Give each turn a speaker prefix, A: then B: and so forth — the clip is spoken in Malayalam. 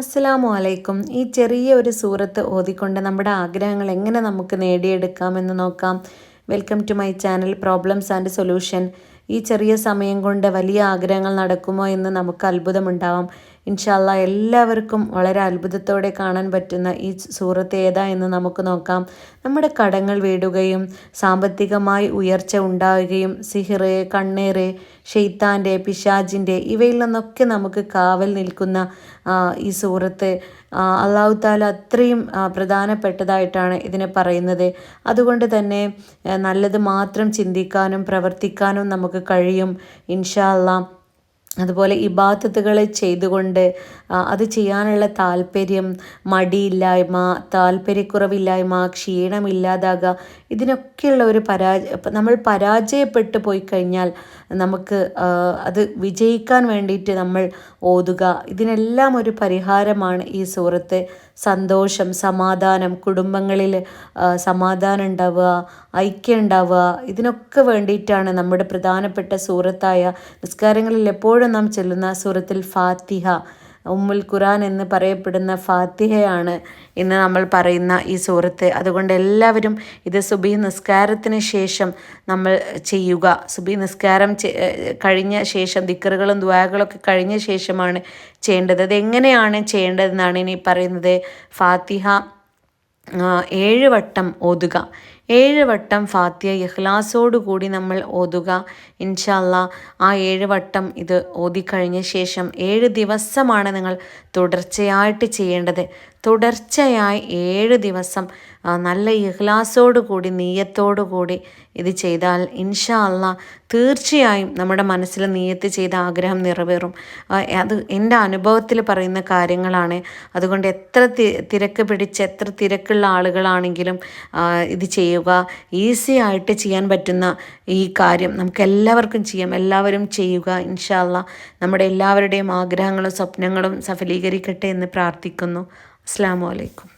A: അസ്സലാമു അലൈക്കും. ഈ ചെറിയ ഒരു സൂറത്ത് ഓതിക്കൊണ്ട് നമ്മുടെ ആഗ്രഹങ്ങൾ എങ്ങനെ നമുക്ക് നേടിയെടുക്കാമെന്ന് നോക്കാം. Welcome to my channel problems and solution ഈ ചെറിയ സമയം കൊണ്ട് വലിയ ആഗ്രഹങ്ങൾ നടക്കുമോ എന്ന് നമുക്ക് അത്ഭുതമുണ്ടാവാം. ഇൻഷാല്ല എല്ലാവർക്കും വളരെ അത്ഭുതത്തോടെ കാണാൻ പറ്റുന്ന ഈ സൂറത്ത് ഏതാ എന്ന് നമുക്ക് നോക്കാം. നമ്മുടെ കടങ്ങൾ വീടുകയും സാമ്പത്തികമായി ഉയർച്ച ഉണ്ടാവുകയും സിഹിറ് കണ്ണേറ് ഷെയ്ത്താന്റെ പിശാജിന്റെ ഇവയിൽ നിന്നൊക്കെ നമുക്ക് കാവൽ നിൽക്കുന്ന ഈ സൂറത്ത് അള്ളാഹു താല അത്രയും പ്രധാനപ്പെട്ടതായിട്ടാണ് ഇതിനെ പറയുന്നത്. അതുകൊണ്ട് തന്നെ നല്ലത് മാത്രം ചിന്തിക്കാനും പ്രവർത്തിക്കാനും നമുക്ക് കഴിയും. ഇൻഷാ അള്ളാഹ് അതുപോലെ ഇബാദത്തുകൾ ചെയ്തുകൊണ്ട് അത് ചെയ്യാനുള്ള താല്പര്യം മടിയില്ലായ്മ താല്പര്യക്കുറവില്ലായ്മ ക്ഷീണമില്ലാതാകുക ഇതിനൊക്കെയുള്ള ഒരു പരാജയ നമ്മൾ പരാജയപ്പെട്ടു പോയി കഴിഞ്ഞാൽ നമുക്ക് അത് വിജയിക്കാൻ വേണ്ടിയിട്ട് നമ്മൾ ഓതുക. ഇതിനെല്ലാം ഒരു പരിഹാരമാണ് ഈ സുഹൃത്ത് സന്തോഷം സമാധാനം കുടുംബങ്ങളിൽ സമാധാനം ഉണ്ടാവുക ഐക്യം ഉണ്ടാവുക ഇതിനൊക്കെ വേണ്ടിയിട്ടാണ് നമ്മുടെ പ്രധാനപ്പെട്ട സുഹൃത്തായ നിസ്കാരങ്ങളിൽ എപ്പോഴും നാം ചെല്ലുന്ന സൂറത്തിൽ ഫാത്തിഹ ഉമ്മുൽ ഖുറാൻ എന്ന് പറയപ്പെടുന്ന ഫാത്തിഹയാണ് ഇന്ന് നമ്മൾ പറയുന്ന ഈ സൂറത്ത്. അതുകൊണ്ട് എല്ലാവരും ഇത് സുബി നിസ്കാരത്തിന് ശേഷം നമ്മൾ ചെയ്യുക. സുബി നിസ്കാരം കഴിഞ്ഞ ശേഷം ദിക്കറുകളും ദ്വാകളൊക്കെ കഴിഞ്ഞ ശേഷമാണ് ചെയ്യേണ്ടത്. അത് എങ്ങനെയാണ് ചെയ്യേണ്ടതെന്നാണ് ഇനി പറയുന്നത്? ഫാത്തിഹ ഏഴ് വട്ടം ഓതുക. ഏഴ് വട്ടം ഫാത്തിയ ഇഖ്ലാസോടുകൂടി നമ്മൾ ഓതുക. ഇൻഷല്ല ആ ഏഴ് വട്ടം ഇത് ഓതിക്കഴിഞ്ഞ ശേഷം ഏഴ് ദിവസമാണ് നിങ്ങൾ തുടർച്ചയായിട്ട് ചെയ്യേണ്ടത്. തുടർച്ചയായി ഏഴ് ദിവസം നല്ല ഇഹ്ലാസോടു കൂടി നീയത്തോടു കൂടി ഇത് ചെയ്താൽ ഇൻഷാ അല്ല തീർച്ചയായും നമ്മുടെ മനസ്സിൽ നീയത്ത് ചെയ്ത ആഗ്രഹം നിറവേറും. അത് എന്റെ അനുഭവത്തിൽ പറയുന്ന കാര്യങ്ങളാണ്. അതുകൊണ്ട് എത്ര തിരക്ക് പിടിച്ച് എത്ര തിരക്കുള്ള ആളുകളാണെങ്കിലും ഇത് ചെയ്യുക. ഈസി ആയിട്ട് ചെയ്യാൻ പറ്റുന്ന ഈ കാര്യം നമുക്ക് എല്ലാവർക്കും ചെയ്യാം. എല്ലാവരും ചെയ്യുക ഇൻഷാ അല്ല നമ്മുടെ എല്ലാവരുടെയും ആഗ്രഹങ്ങളും സ്വപ്നങ്ങളും സഫലീകരിക്കട്ടെ എന്ന് പ്രാർത്ഥിക്കുന്നു. അസ്സാം വലൈക്കും